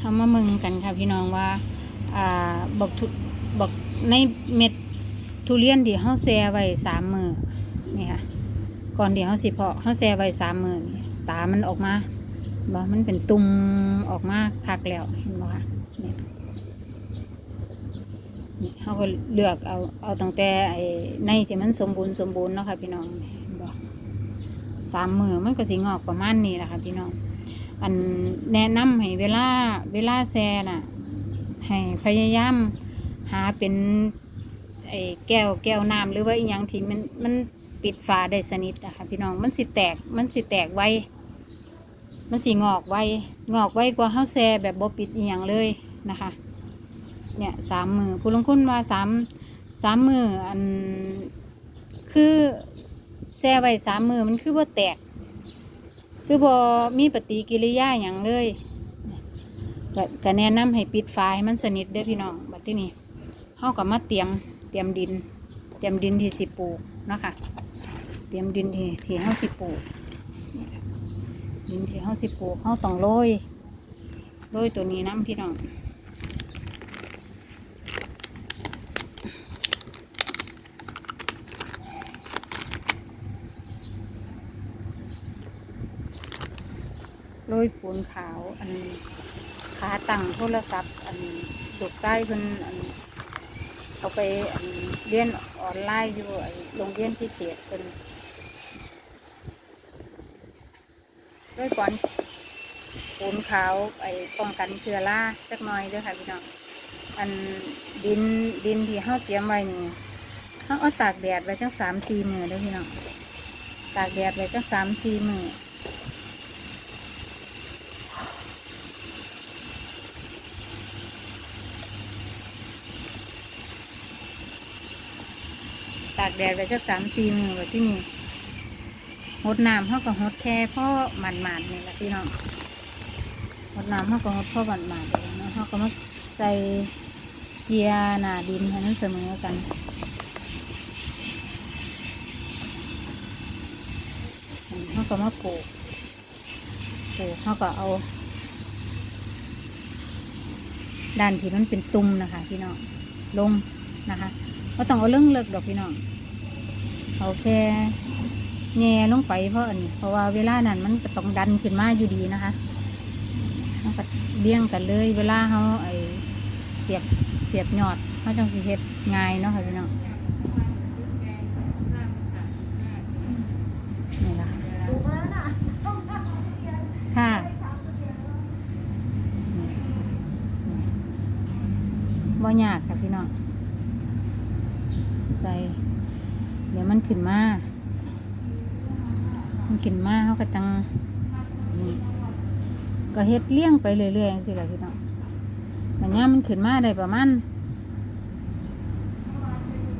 ทำมามึงกันค่ะพี่น้องว่าอ่าบักทุบักในเม็ดทุเรียนที่เฮาแช่ไว้สามมือนี่ค่ะก่อนที่เฮาสิเพาะเฮาแช่ไว้สามมือนี่ตามันออกมาบ่มันเป็นตุ่มออกมาคักแล้วเห็นบ่คะนี่เฮาก็เลือกเอาเอาตั้งแต่ไอ้ในที่มันสมบูรณ์สมบูรณ์เนาะค่ะพี่น้องเห็นบ่สามมือมันก็สิงอกประมาณนี้แหละค่ะพี่น้อง อันแนะนำให้เวลาเวลาแซ่น่ะ ให้พยายามหาเป็นไอ้แก้วแก้วน้ำหรือว่าอีหยังที่มันมันปิดฝาได้สนิทนะคะพี่น้องมันสิแตกมันสิแตกไวมันสิงอกไวงอกไวกว่าเฮาแซ่แบบบ่ปิดอีหยังเลยนะคะ เนี่ยสามมือผู้ลงคุณว่าสามสามมืออันคือแซ่ไว้สามมือมันคือบ่แตก คือบอมีปฏิกิริยาอย่างเลยกก็แนะนำให้ปิดฝาให้มันสนิทเด้อพี่น้องบัดที่นี่เฮาก็มาเตรียมเตรียมดิน เตรียมดินที่สิปลูกนะคะเตรียมดินที่ที่เฮาสิปลูกดินที่เฮาสิปลูกเฮาต้องโรยโรยตัวนี้น้ำพี่น้อง โรยปูนขาวอันขาตั้งโทรศัพท์ อันลูกใต้เพิ่นอันเอาไปอันเรียนออนไลน์อยู่ไอ้โรงเรียนพิเศษเพิ่นด้วยก่อนปูนขาวไอ้ป้องกันเชื้อราจักหน่อยเด้อค่ะพี่น้องอันดินดินที่เฮาเตรียมไว้นี่เฮาเอาตากแดดไว้จังสามสี่มือเด้อพี่น้องตากแดดไว้จังสามสี่มือ ตากแดดไว้จักสามสี่มือไว้ที่นี่หดน้ำเขาก็หดแค่พ่อหมันหมันๆนี่แหละพี่น้องหดน้ำเขาก็หดพ่อหมันหมันๆเลยนะเขาก็มาใส่เกียร์หนาดินให้มันเสมอกันเขาก็มาปลูกปลูกเขาก็เอา ด้านที่มันเป็นตุ่มนะคะพี่น้องลงนะคะ ก็ต้องเอาเรื่องเลิกดอกพี่น้องเอาแค่แง่ลงไปเพราะอันนี้เพราะว่าเวลานั้นมันก็ต้องดันขึ้นมาอยู่ดีนะคะมันก็เลี้ยงกันเลย เวลาเขาไอเสียบเสียบยอดเขาจังสิเฮ็ดง่ายเนาะค่ะพี่น้องนี่ละค่ะบ่ยากค่ะพี่น้อง ใส่ เดี๋ยวมันขึ้นมา มันขึ้นมาเขาก็จังนี่ก็เฮ็ดเลี้ยงไปเรื่อยๆสิแหละพี่น้องมันย่ามันขึ้นมาได้ประมาณ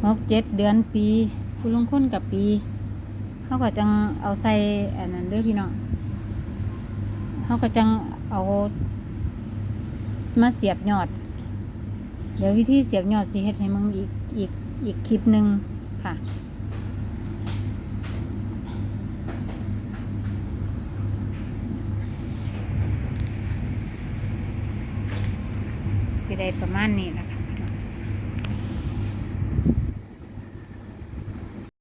หกเจ็ดเดือนปีคุณลุงค้นกับปีเขาก็จังเอาใส่อันนั้นด้วยพี่น้องเขาก็จังเอามาเสียบยอด เดี๋ยววิธีเสียบยอดสิเฮ็ดให้มึงอีกอีก อีกคลิปหนึ่งค่ะ สิได้ประมาณนี้นะ